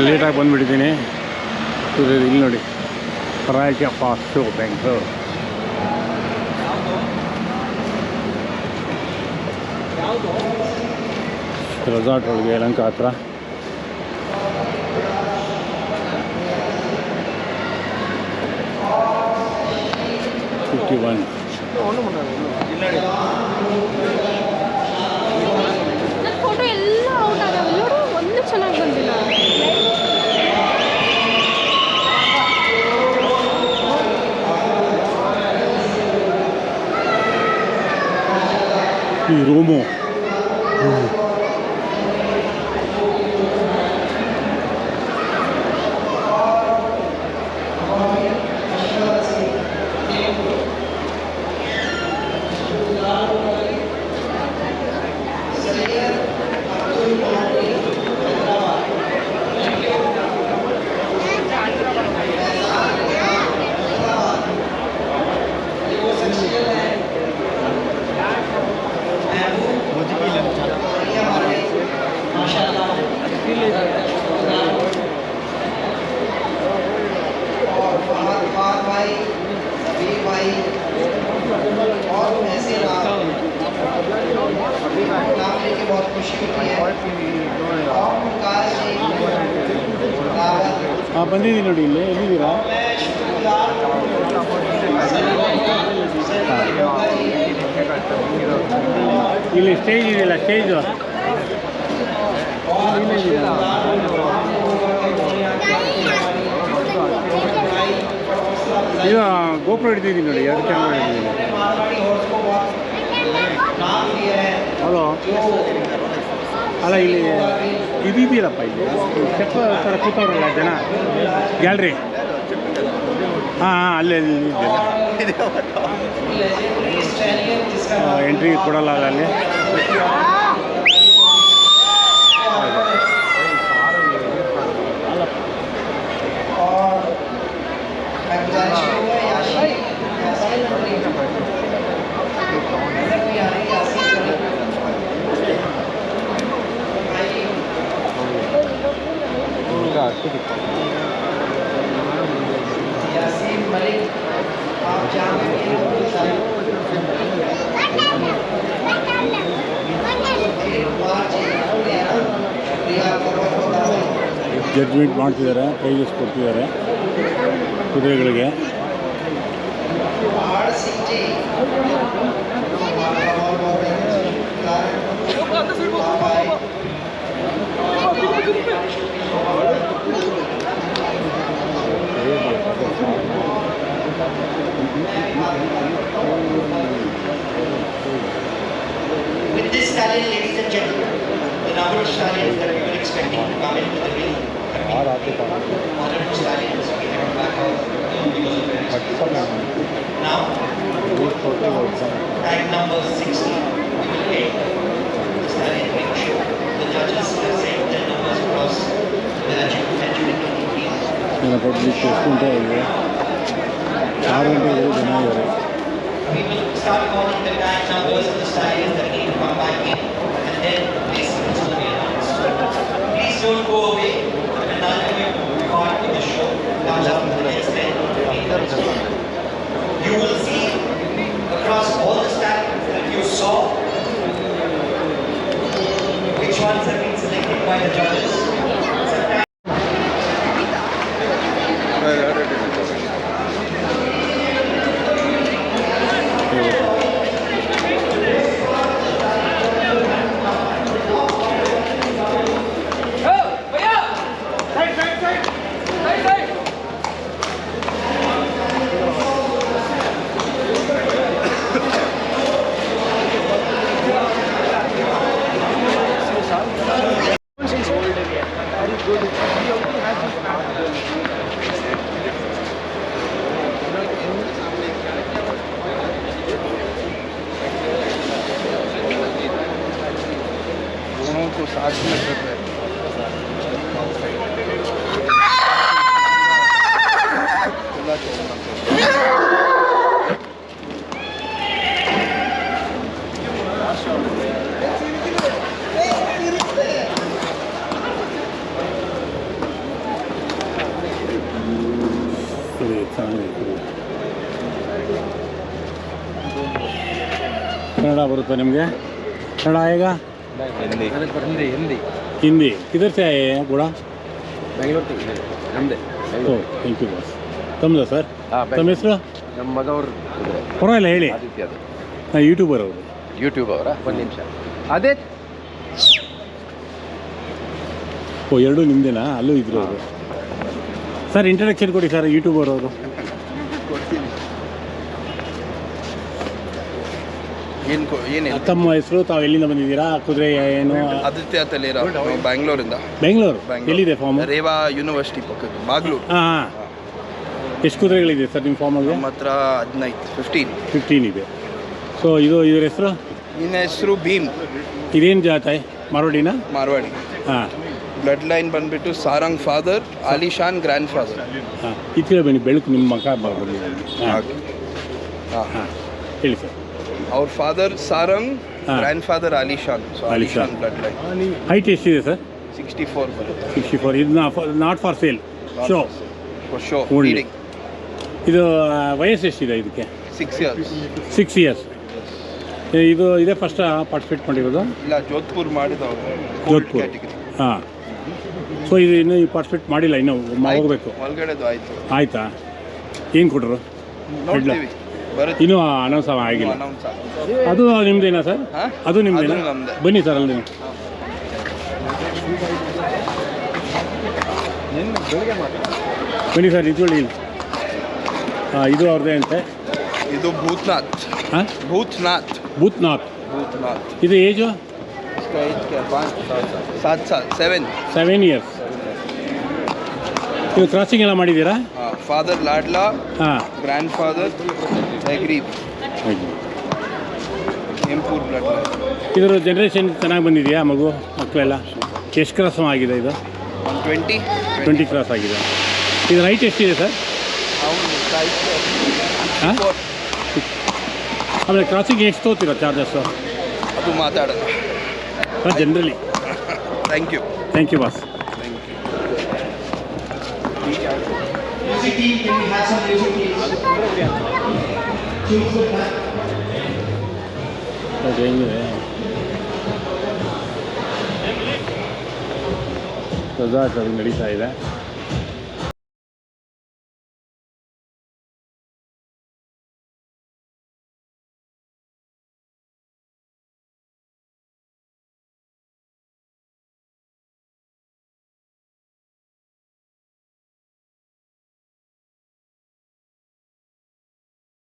ಲೇಟಾಗಿ ಬಂದುಬಿಟ್ಟಿದ್ದೀನಿ. ಇಲ್ಲಿ ನೋಡಿ. ರಾಯಚ ಫಾಸ್ಟು ಬೆಂಗಳೂರು ರೆಸಾರ್ಟ್ ಒಳಗೆ ಯಲಹಂಕ ಹತ್ರ. Fifty one. 多么！ಹಾಂ ಬಂದಿದ್ದೀನಿ ನೋಡಿ ಇಲ್ಲಿ ಎಲ್ಲಿದ್ದೀರಾ ಇಲ್ಲಿ ಸ್ಟೇಜ್ ಇದೆಯಲ್ಲ ಸ್ಟೇಜು ಈಗ ಗೋಪುರ ಹಿಡಿದಿದ್ದೀನಿ ನೋಡಿ ಎರಡು ಕ್ಯಾಮ್ರಾ ಹಿಡಿದಿದ್ದೀನಿ. ಹಲೋ ಅಲ್ಲ ಇಲ್ಲಿ ಇದೆಯಲ್ಲಪ್ಪ ಇಲ್ಲಿ? ಚೆಪ್ಪ ಥರ ಕೂತವ್ರಲ್ಲ ಜನ? ಗ್ಯಾಲ್ರಿ ಹಾಂ ಹಾಂ ಅಲ್ಲೇ ಎಂಟ್ರಿ ಕೊಡಲ್ಲ ಅಲ್ಲಿ बहुत बहुत आभार ಜಡ್ಜ್ಮೆಂಟ್ ಮಾಡ್ತಿದ್ದಾರೆ ಪ್ರೈಸಸ್ ಕೊಡ್ತಿದ್ದಾರೆ ಕುದುರೆಗಳಿಗೆ पहाड़ Singh Stallion, ladies and gentlemen, the number of stallions that we were expecting to come into the ring have been honorable stallions we have to back off because of various Now, tag number 16, we will take the stallion ring show. The judges have said their numbers across the adjudicating ring. I'll probably show some day, yeah. I don't know We will start calling the tag numbers of the stallions that need to come back in and then placements will be announced. Please don't go away. The penultimate Kannada ಬರುತ್ತಾ ನಿಮಗೆ? ಕನ್ನಡ ಆಯೇಗ ಹಿಂದಿ. ಹಿಂದಿ. ಹಿಂದಿ ಇದರ ಕೂಡ? ಬೆಂಗಳೂರು ನಮ್ಮದೇ thank you boss ತಮ್ಮದ sir ತಮ್ಮ ಹೆಸರು? ನಮ್ಮ ಮಗ ಅವರು ಪರವಾಗಿಲ್ಲ ಹೇಳಿ. ಆದಿತ್ಯ ಅದು. ನಾನು ಯೂಟ್ಯೂಬರ್ ಅವರು. ಯೂಟ್ಯೂಬ್ ಅವರ? ಒಂದು ನಿಮಿಷ. ಅದೇ ಓ ಎರಡೂ ನಿಮ್ಮದೇನಾ ಅಲ್ಲೂ ಇದ್ರು ಅವರು. ಸರ್ ಇಂಟ್ರಡಕ್ಷನ್ ಕೊಡಿ ಸರ್ ಯೂಟ್ಯೂಬರ್ ಅವರು ಏನು ಏನಿಲ್ಲ ತಮ್ಮ ಹೆಸರು ತಾವು ಎಲ್ಲಿಂದ ಬಂದಿದ್ದೀರಾ ಕುದುರೆ ಏನು? ಆದಿತ್ಯ ತಲೇರ ನಾವು ಬ್ಯಾಂಗ್ಳೂರಿಂದ. ಬೆಂಗಳೂರು. ಎಲ್ಲಿದೆ ಫಾರ್ಮ್ ರೇವಾ ಯೂನಿವರ್ಸಿಟಿ ಬಾಗ್ಲೂರು. ಹಾಂ ಹಾಂ. ಎಷ್ಟು ಕುದುರೆಗಳಿದೆ ಸರ್ ನಿಮ್ಮ ಫಾರ್ಮಲ್ಲಿ ನಮ್ಮ ಹತ್ರ ಹದಿನೈದು ಫಿಫ್ಟೀನ್ ಫಿಫ್ಟೀನ್ ಇದೆ. ಸೊ ಇದು ಇವ್ರ ಹೆಸರು? ನಿನ್ನ ಹೆಸರು ಭೀಮ್. ಇದೇನು ಜಾತ ಮಾರ್ವಾಡಿನ? ಮಾರ್ವಾಡಿ. ಹಾಂ. ಬ್ಲಡ್ ಲೈನ್ ಬಂದ್ಬಿಟ್ಟು Sarang father Alishan grand father ಹಾಂ ಬನ್ನಿ ಬೆಳಕು ನಿಮ್ಮ ಮಗ ಬರ್ಬೋದು. ಹಾಂ. ಹಾಂ. ಹೇಳಿ ಸರ್. ಅವ್ರ ಫಾದರ್ ಸಾರಂಗ್ ಹಾ. Grand father Alishan so Alishan. Alishan blood line height ಎಷ್ಟಿದೆ ಸರ್. ಸಿಕ್ಸ್ಟಿ ಫೋರ್ ಬರುತ್ತೆ ಸಿಕ್ಸ್ಟಿ ಫೋರ್ ಇದು not for sale show for show Only. ಇದು ಆ, ವಯಸ್ಸು ಎಷ್ಟಿದೆ ಇದಕ್ಕೆ? ಸಿಕ್ಸ್ ಇಯರ್ಸ್ ಸಿಕ್ಸ್ ಇಯರ್ಸ್ ಇದು ಇದೇ ಫಸ್ಟ್ ಪಾರ್ಟಿಸಿಪೇಟ್ ಮಾಡಿರೋದು? ಇಲ್ಲ ಜೋಧ್ಪುರ್ ಮಾಡಿದವರು. ಜೋಧ್ಪುರ್ ಕ್ಯಾಟಗರಿ ಹಾಂ. ಸೊ ಇದು ಇನ್ನೂ ಪಾರ್ಟಿಸಿಪೇಟ್ ಮಾಡಿಲ್ಲ ಇನ್ನೂ ಮ- ಹೋಗ್ಬೇಕು ಒಳಗಡೆದು ಆಯ್ತು ಆಯಿತಾ ಏನು ಕೊಟ್ಟರು ನೋಡ್ತೀವಿ ಬರುತ್ತೆ ಇನ್ನೂ ಅನೌನ್ಸ್ ಆಗಿಲ್ಲ ಅನೌನ್ಸ್ ಅದು ನಿಮ್ದೇನಾ ಸರ್ ಹಾ? ಅದು ನಿಮ್ದೇನಾ ಅದು ನಮ್ದೇ. ಬನ್ನಿ ಸರ್ ಅಲ್ಲಿ ಬನ್ನಿ ಸರ್ ನಿಂತ್ಕೊಳ್ಳಿ ಇಲ್ಲಿ ಹಾಂ ಇದು ಅವ್ರದ್ದೇ ಅಂತೆ ಇದು ಭೂತ್ನಾಥ್ ಹಾಂ ಭೂತ್ನಾಥ್ ಭೂತ್ನಾಥ್ ಭೂತ್ನಾಥ್ ಇದು ಏಜು इसका एज क्या पाँच सात साल सेवन ಸೆವೆನ್ ಇಯರ್ಸ್ ನೀವು ಕ್ರಾಸಿಂಗ್ ಎಲ್ಲ ಮಾಡಿದ್ದೀರಾ? ಫಾದರ್ ಲಾಡ್ಲಾ ಹಾಂ. ಗ್ರ್ಯಾಂಡ್ ಫಾದರ್ ಅಗ್ರೀಬ್ ಇದರ ಜನ್ರೇಷನ್ ಚೆನ್ನಾಗಿ ಬಂದಿದೆಯಾ ಮಗು ಮಕ್ಕಳೆಲ್ಲ? ಎಷ್ಟು ಕ್ರಾಸ್ ಆಗಿದೆ ಇದು? ಟ್ವೆಂಟಿ ಟ್ವೆಂಟಿ ಕ್ರಾಸ್ ಆಗಿದೆ. ಇದು ರೈಟ್ ಎಷ್ಟಿದೆ ಸರ್ ಹಾಂ? ಆಮೇಲೆ ಕ್ರಾಸಿಂಗ್ ಎಷ್ಟು ತೋತೀರಾ ಚಾರ್ಜಸ್ಸು ಅದು ಮಾತಾಡೋದು. Generally thank you thank you boss team, can we have some music, please? Choose the doing it, yeah. So that's how